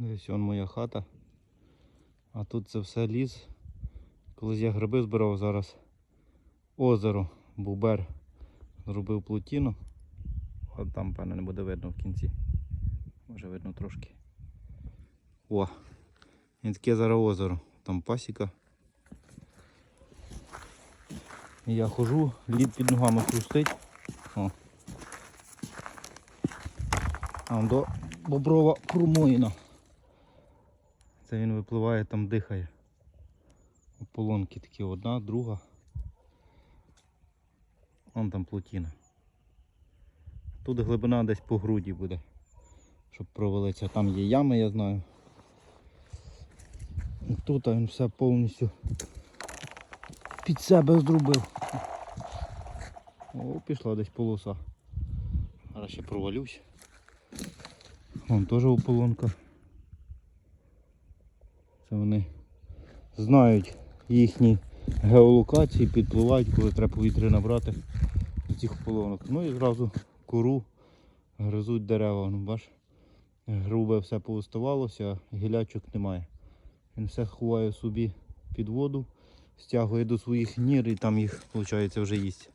Десь вон моя хата. А тут це все ліс. Колись я гриби збирав зараз. Озеро, бубер. Зробив плотіну. От там, певно, не буде видно в кінці. Може видно трошки. О! І таке зараз озеро. Там пасіка. Я хожу, лід під ногами хрустить. О. Там до боброва промоїна. Це він випливає, там дихає. Ополонки такі одна, друга. Вон там плотіна. Тут глибина десь по груді буде, щоб провалитися. Там є ями, я знаю. І Тут він все повністю під себе зробив. О, пішла десь полоса. Зараз ще провалюсь. Вон теж ополонка. Це вони знають їхні геолокації, підпливають, коли треба повітря набрати з цих ополонок. Ну і зразу кору гризуть дерева. Ну, бач, грубе все повиставалося, гілячок немає. Він все ховає собі під воду, стягує до своїх нір і там їх, виходить, вже їсть.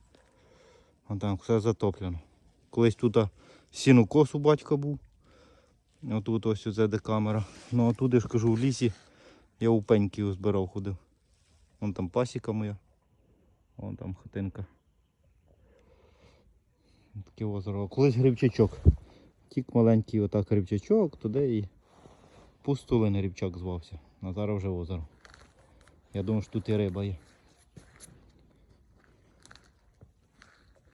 А там все затоплено. Колись тут сінокос у батька був. Отут ось оце де камера. Ну а тут я ж кажу в лісі. Я у пеньки збирав ходив. Вон там пасіка моя. Вон там хатинка. Таке озеро. Колись грибчачок. Тік маленький отак грибчачок, туди і пустулин грибчак звався. А зараз вже озеро. Я думаю, що тут і риба є.